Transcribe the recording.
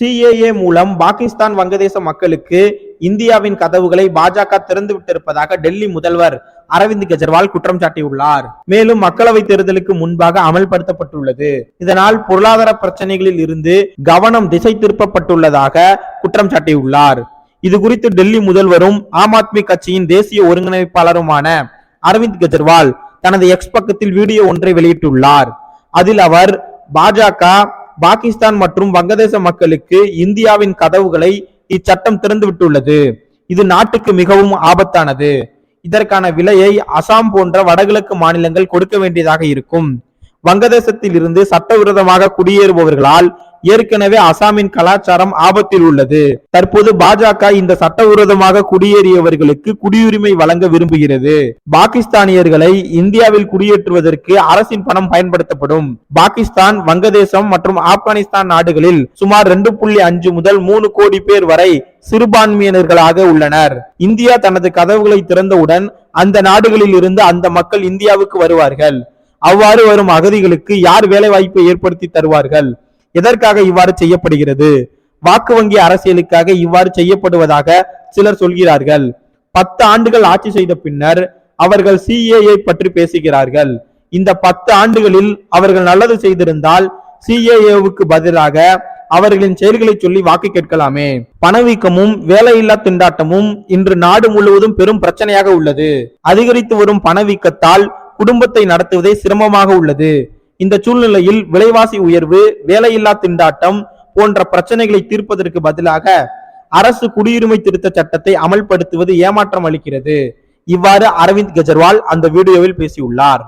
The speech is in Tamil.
சிஏஏ மூலம் பாகிஸ்தான் வங்கதேச மக்களுக்கு இந்தியாவின் கதவுகளை பாஜக திறந்து விட்டிருப்பதாக டெல்லி முதல்வர் அரவிந்த் கெஜ்ரிவால் குற்றம் சாட்டியுள்ளார். மேலும் மக்களவை தேர்தலுக்கு முன்பாக அமல்படுத்தப்பட்டுள்ளது. இதனால் பொருளாதார பிரச்சனைகளில் இருந்து கவனம் திசை திருப்பப்பட்டுள்ளதாக குற்றம் சாட்டியுள்ளார். இது குறித்து டெல்லி முதல்வரும் ஆம் ஆத்மி கட்சியின் தேசிய ஒருங்கிணைப்பாளருமான அரவிந்த் கெஜ்ரிவால் தனது எக்ஸ் பக்கத்தில் வீடியோ ஒன்றை வெளியிட்டுள்ளார். அதில் அவர் பாஜக பாகிஸ்தான் மற்றும் வங்கதேச மக்களுக்கு இந்தியாவின் கதவுகளை இச்சட்டம் திறந்துவிட்டுள்ளது இது நாட்டுக்கு மிகவும் ஆபத்தானது. இதற்கான விலையை அசாம் போன்ற வடகிழக்கு மாநிலங்கள் கொடுக்க வேண்டியதாக இருக்கும். வங்கதேசத்தில் இருந்து சட்டவிரோதமாக குடியேறுபவர்களால் ஏற்கனவே அசாமின் கலாச்சாரம் ஆபத்தில் உள்ளது. தற்போது பாஜக இந்த சட்டவிரோதமாக குடியேறியவர்களுக்கு குடியுரிமை வழங்க விரும்புகிறது. பாகிஸ்தானியர்களை இந்தியாவில் குடியேற்றுவதற்கு அரசின் பணம் பயன்படுத்தப்படும். பாகிஸ்தான் வங்கதேசம் மற்றும் ஆப்கானிஸ்தான் நாடுகளில் சுமார் ரெண்டு புள்ளி அஞ்சு முதல் மூணு கோடி பேர் வரை சிறுபான்மையினர்களாக உள்ளனர். இந்தியா தனது கதவுகளை திறந்தவுடன் அந்த நாடுகளில் இருந்து அந்த மக்கள் இந்தியாவுக்கு வருவார்கள். அவ்வாறு வரும் அகதிகளுக்கு யார் வேலை வாய்ப்பை ஏற்படுத்தி தருவார்கள்? எதற்காக இவ்வாறு செய்யப்படுகிறது? வாக்கு வங்கி அரசியலுக்காக இவ்வாறு செய்யப்படுவதாக சிலர் சொல்கிறார்கள். பத்து ஆண்டுகள் ஆட்சி செய்த பின்னர் அவர்கள் சிஏஏ பற்றி பேசுகிறார்கள். இந்த பத்து ஆண்டுகளில் அவர்கள் நல்லது செய்திருந்தால் சிஏஏவுக்கு பதிலாக அவர்களின் செயல்களை சொல்லி வாக்கு கேட்கலாமே. பணவீக்கமும் வேலையில்லா திண்டாட்டமும் இன்று நாடு முழுவதும் பெரும் பிரச்சனையாக உள்ளது. அதிகரித்து வரும் பணவீக்கத்தால் குடும்பத்தை நடத்துவதே சிரமமாக உள்ளது. இந்த சூழ்நிலையில் விலைவாசி உயர்வு வேலையில்லா திண்டாட்டம் போன்ற பிரச்சனைகளை தீர்ப்பதற்கு பதிலாக அரசு குடியுரிமை திருத்த சட்டத்தை அமல்படுத்துவது ஏமாற்றம் அளிக்கிறது. இவ்வாறு அரவிந்த் கெஜ்ரிவால் அந்த வீடியோவில் பேசியுள்ளார்.